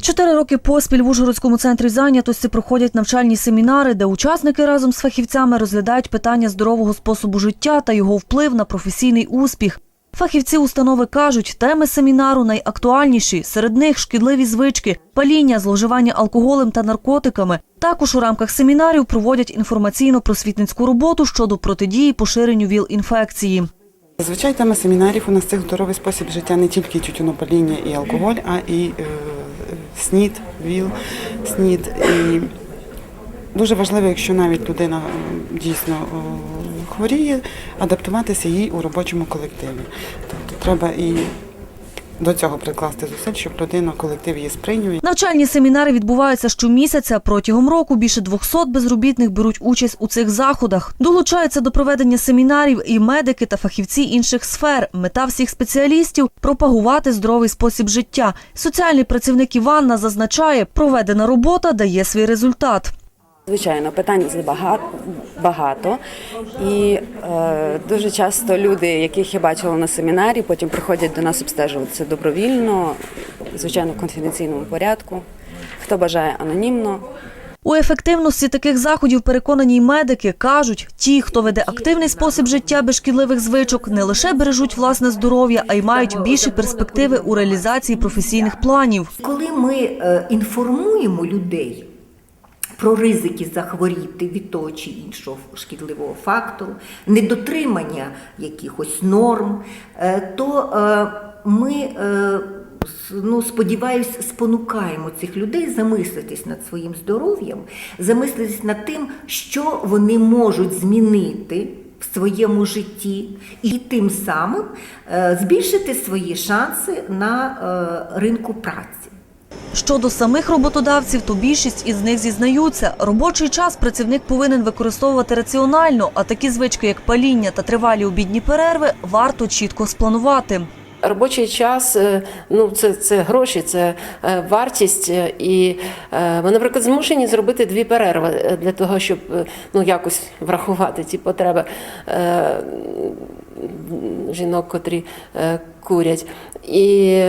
Чотири роки поспіль в Ужгородському центрі зайнятості проходять навчальні семінари, де учасники разом з фахівцями розглядають питання здорового способу життя та його вплив на професійний успіх. Фахівці установи кажуть, теми семінару найактуальніші. Серед них шкідливі звички, паління, зловживання алкоголем та наркотиками. Також у рамках семінарів проводять інформаційно-просвітницьку роботу щодо протидії поширенню ВІЛ-інфекції. Зазвичай тема семінарів у нас цих здоровий спосіб життя не тільки тютюнопаління і алкоголь, а і е, снід, ВІЛ, снід. І дуже важливо, якщо навіть людина дійсно хворіє, адаптуватися їй у робочому колективі. Тобто треба і до цього прикласти зусиль, щоб людина колектив її сприйняв. Навчальні семінари відбуваються щомісяця. Протягом року більше 200 безробітних беруть участь у цих заходах. Долучаються до проведення семінарів і медики та фахівці інших сфер. Мета всіх спеціалістів пропагувати здоровий спосіб життя. Соціальний працівник Іванна зазначає, проведена робота дає свій результат. Звичайно, питань багато, і е, дуже часто люди, яких я бачила на семінарі, потім приходять до нас обстежуватися добровільно, звичайно, в конфіденційному порядку. Хто бажає анонімно, У ефективності таких заходів переконані й медики кажуть, ті, хто веде активний спосіб життя без шкідливих звичок, не лише бережуть власне здоров'я, а й мають більші перспективи у реалізації професійних планів. Коли ми е, інформуємо людей про ризики захворіти від того чи іншого шкідливого фактору, недотримання якихось норм, е, то е, ми, е, ну, сподіваюсь, спонукаємо цих людей замислитись над своїм здоров'ям, замислитись над тим, що вони можуть змінити в своєму житті, і тим самим збільшити свої шанси на ринку праці. Щодо самих роботодавців, то більшість із них зізнаються, робочий час працівник повинен використовувати раціонально, а такі звички, як паління та тривалі обідні перерви, варто чітко спланувати. Робочий час е, ну це, це гроші, це е, вартість, е, і ми, наприклад, змушені зробити дві перерви для того, щоб ну якось врахувати ті потреби жінок, котрі курять. І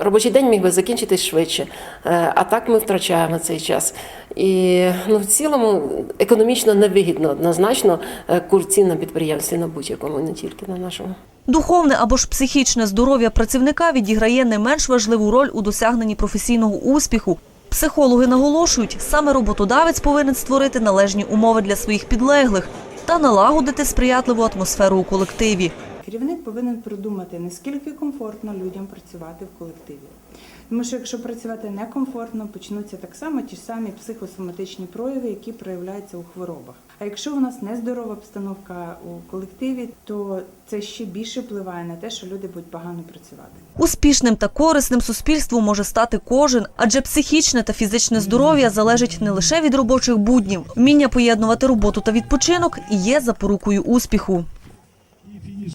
робочий день міг би закінчитись швидше, Е, а так ми втрачаємо цей час. І ну, в цілому економічно невигідно однозначно е, курці на підприємстві на будь-якому, не тільки на нашому. Духовне або ж психічне здоров'я працівника відіграє не менш важливу роль у досягненні професійного успіху. Психологи наголошують, саме роботодавець повинен створити належні умови для своїх підлеглих та налагодити сприятливу атмосферу у колективі. Керівник повинен продумати, наскільки комфортно людям працювати в колективі. Тому що якщо працювати некомфортно, почнуться так само ті самі психосоматичні прояви, які проявляються у хворобах. А якщо у нас нездорова обстановка у колективі, то це ще більше впливає на те, що люди будуть погано працювати. Успішним та корисним суспільством може стати кожен, адже психічне та фізичне здоров'я залежить не лише від робочих буднів. Вміння поєднувати роботу та відпочинок і є запорукою успіху.